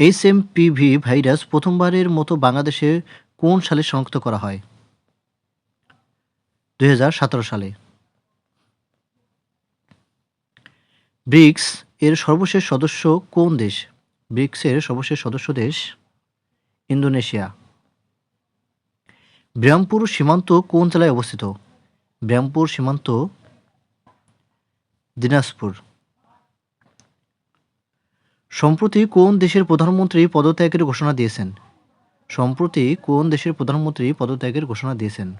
H M PV virus প্রথমবারের মতো বাংলাদেশে কোন সালে শনাক্ত করা হয়? দু হাজার সতেরো সালে। ব্রিক্স এর সর্বশেষ সদস্য কোন দেশ? ব্রিক্সের সর্বশেষ সদস্য দেশ ইন্দোনেশিয়া। ব্রাহ্মপুর সীমান্ত কোন জেলায় অবস্থিত? ব্রাহ্মপুর সীমান্ত দিনাজপুর। সম্প্রতি কোন দেশের প্রধানমন্ত্রী পদত্যাগের ঘোষণা দিয়েছেন? সম্প্রতি কোন দেশের প্রধানমন্ত্রী পদত্যাগের ঘোষণা দিয়েছেন?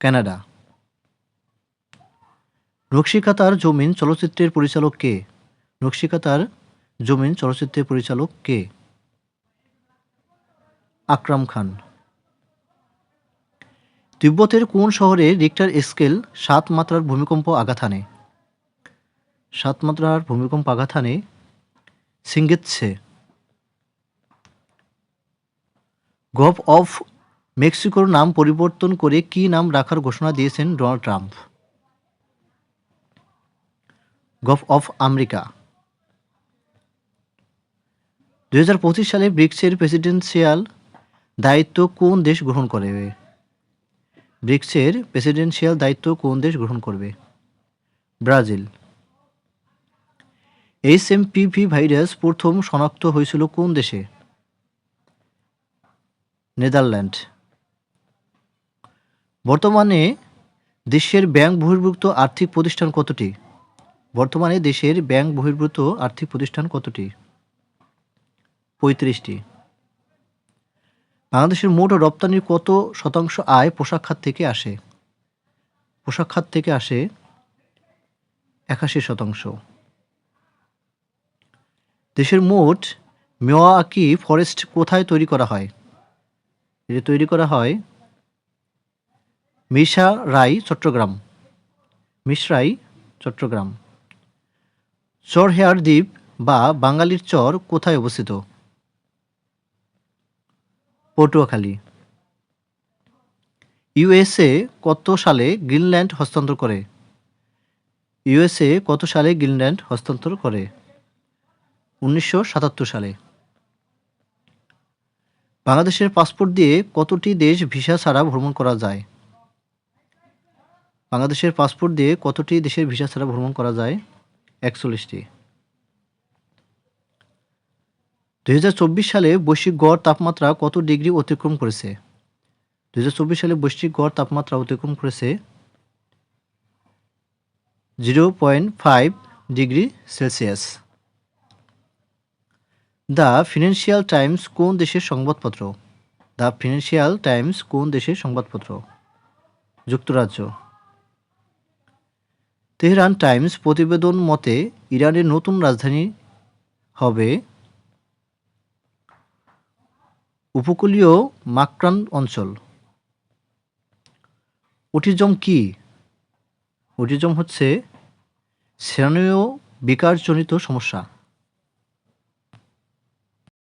কানাডা। নকশিকাতার জমিন চলচ্চিত্রের পরিচালক কে? নকশিকাতার জমিন চলচ্চিত্রের পরিচালক কে? আকরাম খান। তিব্বতের কোন শহরে রিক্টার স্কেল সাত মাত্রার ভূমিকম্প আঘাত হানে? সাত মাত্রার ভূমিকম্প আঘাত হানে সিঙ্গেতসে গভ অফ মেক্সিকোর নাম পরিবর্তন করে কি নাম রাখার ঘোষণা দিয়েছেন Donald Trump? Gov of America. দু হাজার পঁচিশ সালে ব্রিক্সের প্রেসিডেন্সিয়াল দায়িত্ব কোন দেশ গ্রহণ করবে? ব্রিক্সের প্রেসিডেন্সিয়াল দায়িত্ব কোন দেশ গ্রহণ করবে? Brazil. H M PV virus প্রথম শনাক্ত হয়েছিল কোন দেশে? নেদারল্যান্ড। বর্তমানে দেশের ব্যাংক বহির্ভুক্ত আর্থিক প্রতিষ্ঠান কতটি? বর্তমানে দেশের ব্যাংক বহির্ভূত আর্থিক প্রতিষ্ঠান কতটি? পঁয়ত্রিশটি। বাংলাদেশের মোট রপ্তানির কত শতাংশ আয় পোশাক খাত থেকে আসে? পোশাক খাত থেকে আসে একাশি শতাংশ। দেশের মোট মেওয়াকি ফরেস্ট কোথায় তৈরি করা হয়? এটি তৈরি করা হয় মিশা রাই, চট্টগ্রাম। মিশরাই চট্টগ্রাম। চর হেয়ার দ্বীপ বা বাঙালির চর কোথায় অবস্থিত? পটুয়াখালী। ইউএসএ কত সালে গ্রিনল্যান্ড হস্তান্তর করে? ইউএসএ কত সালে গ্রিনল্যান্ড হস্তান্তর করে? উনিশশো সাতাত্তর সালে। বাংলাদেশের পাসপোর্ট দিয়ে কতটি দেশ ভিসা ছাড়া ভ্রমণ করা যায়? বাংলাদেশের পাসপোর্ট দিয়ে কতটি দেশের ভিসা ছাড়া ভ্রমণ করা যায়? একচল্লিশটি। দু হাজার চব্বিশ সালে বৈশ্বিক গড় তাপমাত্রা কত ডিগ্রি অতিক্রম করেছে? দু হাজার চব্বিশ সালে বৈশ্বিক গড় তাপমাত্রা অতিক্রম করেছে zero point five degree Celsius. The Financial Times কোন দেশের সংবাদপত্র? দ্য ফিনান্সিয়াল টাইমস কোন দেশের সংবাদপত্র? যুক্তরাজ্য। তেহরান টাইমস প্রতিবেদন মতে ইরানের নতুন রাজধানী হবে উপকূলীয় মাকরান অঞ্চল। অটিজম কি? অটিজম হচ্ছে শ্রেণীয় বিকারজনিত সমস্যা।